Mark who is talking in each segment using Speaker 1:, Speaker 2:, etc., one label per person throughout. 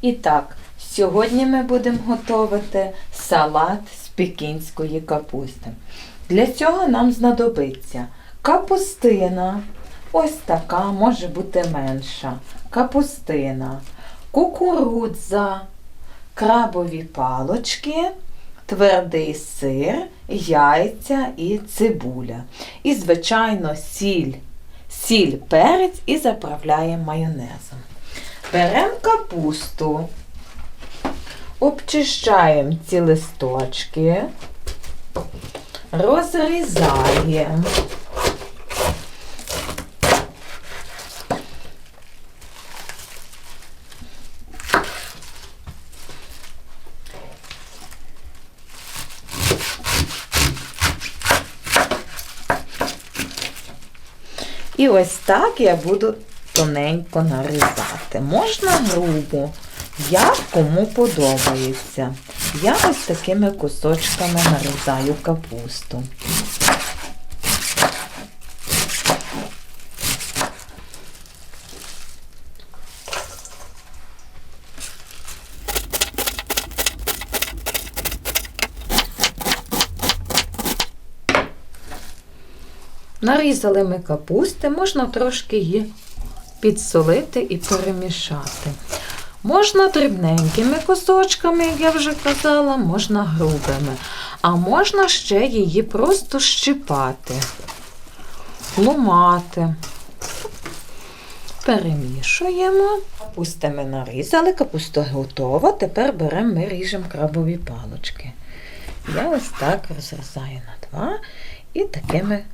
Speaker 1: І так, сьогодні ми будемо готувати салат з пекінської капусти. Для цього нам знадобиться капустина, ось така, може бути менша, капустина, кукурудза, крабові палочки, твердий сир, яйця і цибуля. І, звичайно, сіль, сіль, перець і заправляємо майонезом. Беремо капусту, обчищаємо ці листочки, розрізаємо. І ось так я буду тоненько нарізати. Можна грубо, як кому подобається. Я ось такими кусочками нарізаю капусту. Нарізали ми капусти, можна трошки її підсолити і перемішати. Можна дрібненькими кусочками, як я вже казала, можна грубими. А можна ще її просто щипати, ломати. Перемішуємо. Капусти ми нарізали, капуста готова. Тепер беремо, ми ріжемо крабові палочки. Я ось так розрізаю на два і такими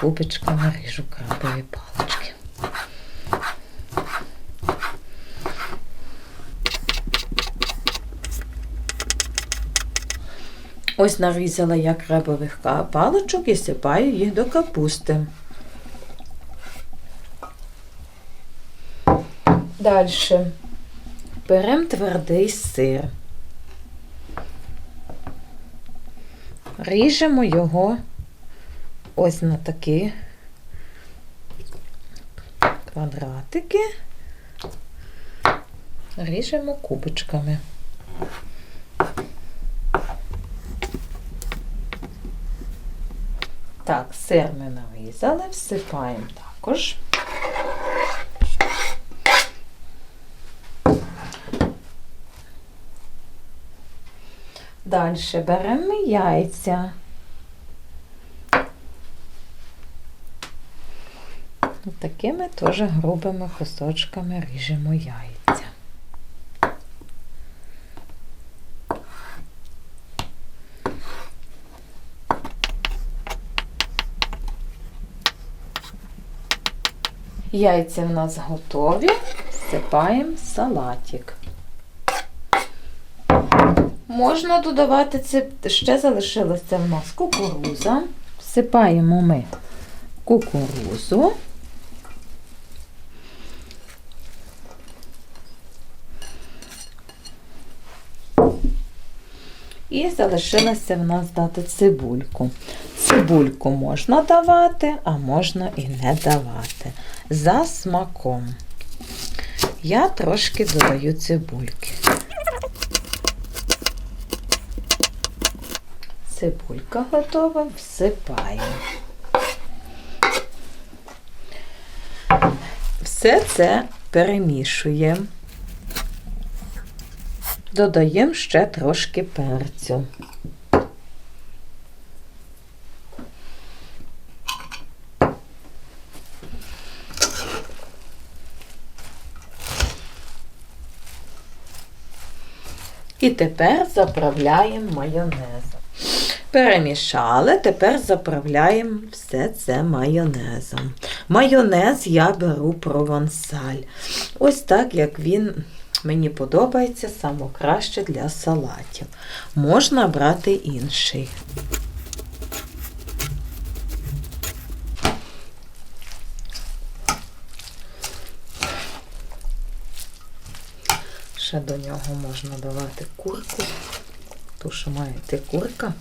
Speaker 1: кубочками ріжу крабові палочки. Ось нарізала я крабових паличок і сипаю їх до капусти. Далі беремо твердий сир. Ріжемо його ось на такі квадратики. Ріжемо кубочками. Так, сир ми нарізали, всипаємо також. Далі беремо яйця. Такими теж грубими кусочками ріжемо яйця. Яйця в нас готові. Всипаємо салатик. Можна додавати це, ще залишилося в нас кукуруза. Всипаємо ми кукурузу. І залишилося в нас дати цибульку. Цибульку можна давати, а можна і не давати. За смаком. Я трошки додаю цибульки. Цибулька готова, всипаємо. Все це перемішуємо. Додаємо ще трошки перцю. І тепер заправляємо майонезом. Перемішали, тепер заправляємо все це майонезом. Майонез я беру провансаль. Ось так, як він мені подобається, саме для салатів. Можна брати інший. Ще до нього можна давати курку, ту, що має йти курка.